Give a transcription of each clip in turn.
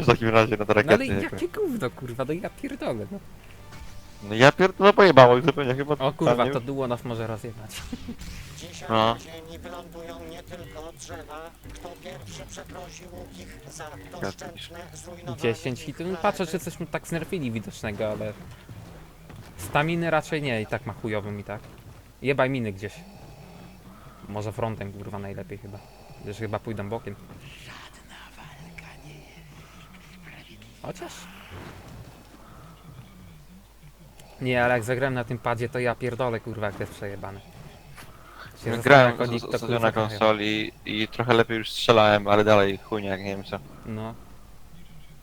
wziąć w takim razie na te No ale rakiety. jakie gówno, kurwa, no ja pierdolę, no. No ja pierdolę pojebało ich zupełnie chyba. O kurwa, to duo nas może rozjebać. Dzisiaj No. na ziemi wylądują nie tylko drzewa. Kto pierwszy przeprosił ich za doszczętne zrujnowanie 10 ich hitów, no patrzę, czy coś mu tak znerfili widocznego, ale... Staminy raczej nie, i tak ma chujowym i tak. Jebaj miny gdzieś. Może frontem, kurwa, najlepiej chyba. Już chyba pójdą bokiem. Chociaż... Nie, ale jak zagrałem na tym padzie, to ja pierdolę, kurwa, jak to jest przejebane. Się Grałem jak z- ostatnio na grają. konsoli i trochę lepiej już strzelałem, ale dalej chujniak, nie wiem co. No.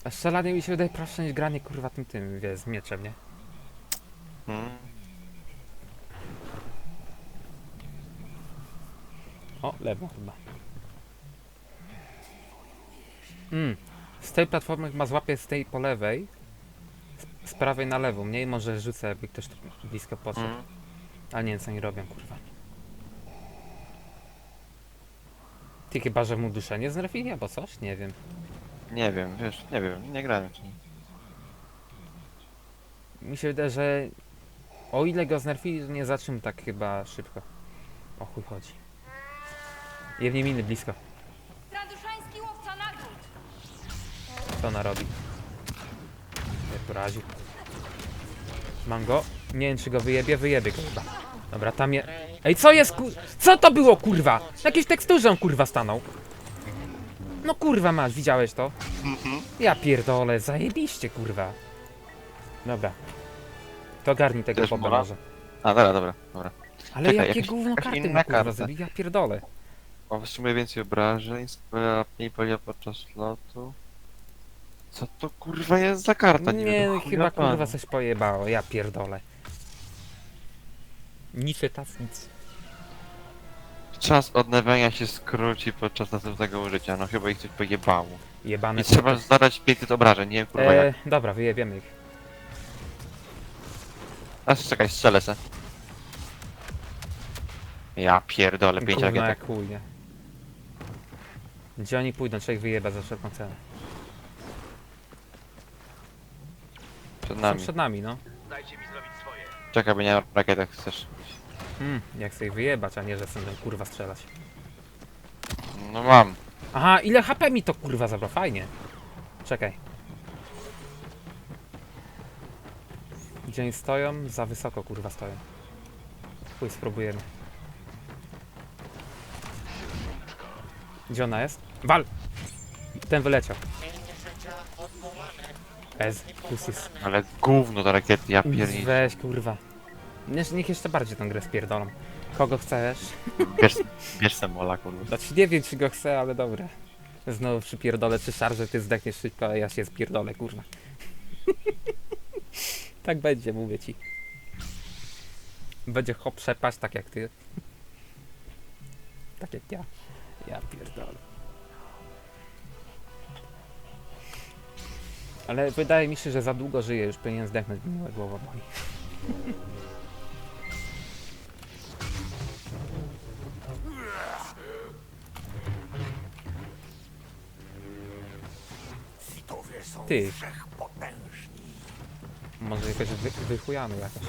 A strzelanie mi się wydaje prostsze niż granie kurwa tym tym, wiesz, z mieczem, nie? Hmm. O, lewo chyba. Mm. Z tej platformy chyba złapię z tej po lewej. Z, z prawej na lewą, mniej może rzucę jakby ktoś tu blisko podszedł. Hmm. A nie co oni robią, kurwa. Ty chyba, że mu duszenie znerfili albo coś? Nie wiem. Nie wiem, wiesz, nie wiem, nie grałem. Mi się wydaje, że o ile go znerfili, to nie zaczną tak chyba szybko. O chuj chodzi. Jednie miny blisko. Co ona robi? Jak tu razi. Mam go. Nie wiem czy go wyjebie, wyjebie go chyba. Dobra, tam je... Ej, co jest kur... Co to było kurwa? Na jakiejś teksturze on kurwa stanął. No kurwa masz, widziałeś to? Ja pierdolę, zajebiście kurwa. Dobra. To garnij tego Też mola? może. A, dobra, dobra, dobra. Ale Czekaj, jakie jakaś- gówno jakaś karty inna kurwa karta. ja pierdolę. Powstrzymuje więcej obrażeń, sprawia mniej polia podczas lotu. Co to kurwa jest za karta? Nie, wiem, chuja chyba pana. kurwa coś pojebało, ja pierdolę. Nic tas, nic. Czas odnawiania się skróci podczas następnego użycia, no chyba ich coś pojebało. Jebane I trzeba zadać 500 obrażeń, nie wiem kurwa E, jak. dobra, wyjebiemy ich. A czekaj, strzelę se. Ja pierdolę, 5 Gówno rakietek. jak chuj, nie? Gdzie oni pójdą? Trzeba ich wyjebać za wszelką cenę. Przed Są nami. przed nami, no. Czekaj, bo nie mam rakietek, chcesz. Hmm, jak sobie wyjebać, a nie, że chcę tam kurwa strzelać. No mam. Aha, ile HP mi to kurwa zabrał? Fajnie. Czekaj. Gdzie oni stoją? Za wysoko kurwa stoją. Chuj, spróbujemy. Gdzie ona jest? Wal! Ten wyleciał. Odwołane. Ez. Ale gówno te rakiety, ja pierdolę. Weź kurwa. Niech, niech jeszcze bardziej tą grę spierdolą. Kogo chcesz? Bierz, bierz se mola, kurwa. Znaczy nie wiem czy go chcę, ale dobra. Znowu przypierdolę czy szarże, ty zdechniesz szybko, a ja się spierdolę, kurwa. tak będzie, mówię ci. Będzie hop przepaść tak jak ty. tak jak ja. Ja pierdolę. Ale wydaje mi się, że za długo żyję, już powinien zdechnąć, bo mnie głowa boli. Sitowie są Ty. wszechpotężni. Może jakoś wy, wychujany jakoś.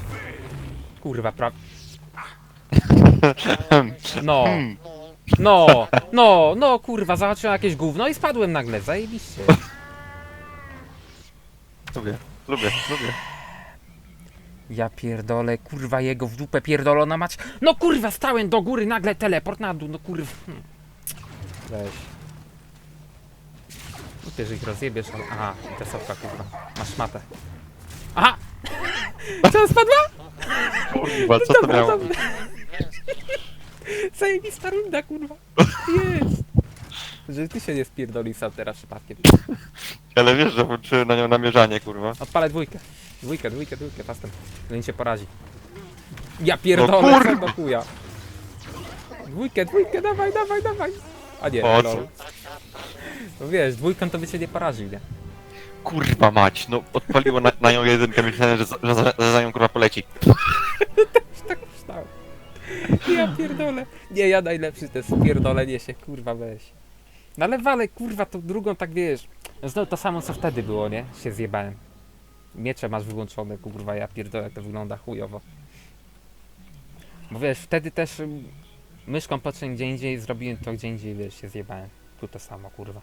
Kurwa, pra... No, no, no, no, kurwa, zobaczyłem jakieś gówno i spadłem nagle, zajebiście. Lubię, lubię, lubię. Ja pierdolę, kurwa, jego w dupę pierdolona mać. No kurwa, stałem do góry, nagle teleport na dół, no kurwa. Hmm. Weź. No ty, że ich rozjebiesz, ale... Aha, tesowka, kurwa. Masz matę. Aha! Co, spadła? Kurwa, co to Dobra, miało? dobra. Zajebista runda, kurwa. Jest. Że ty się nie spierdolił sam teraz przypadkiem. Ale wiesz, że włączyłem na nią namierzanie, kurwa. Odpalę dwójkę. Dwójkę, dwójkę, dwójkę, fastem. Zanim cię porazi. Ja pierdolę, No co kurwa. do chuja. Dwójkę, dwójkę, dawaj, dawaj, dawaj. A nie, Po lol. No wiesz, dwójką to by cię nie poraził, nie? Kurwa mać, no odpaliło na, na nią jedynkę, myślałem, że, za- że, za- że za nią kurwa poleci. Tak myślałem. Ja pierdolę. Nie, ja najlepszy to jest pierdolenie się, kurwa weź. No ale walę, kurwa, tą drugą tak wiesz. Znowu to samo co wtedy było, nie? Się zjebałem. Miecze masz wyłączone, kurwa, ja pierdolę, to wygląda chujowo. Bo wiesz, wtedy też ym, myszką patrzę gdzie indziej, zrobiłem to gdzie indziej, wiesz, się zjebałem. Tu to samo, kurwa.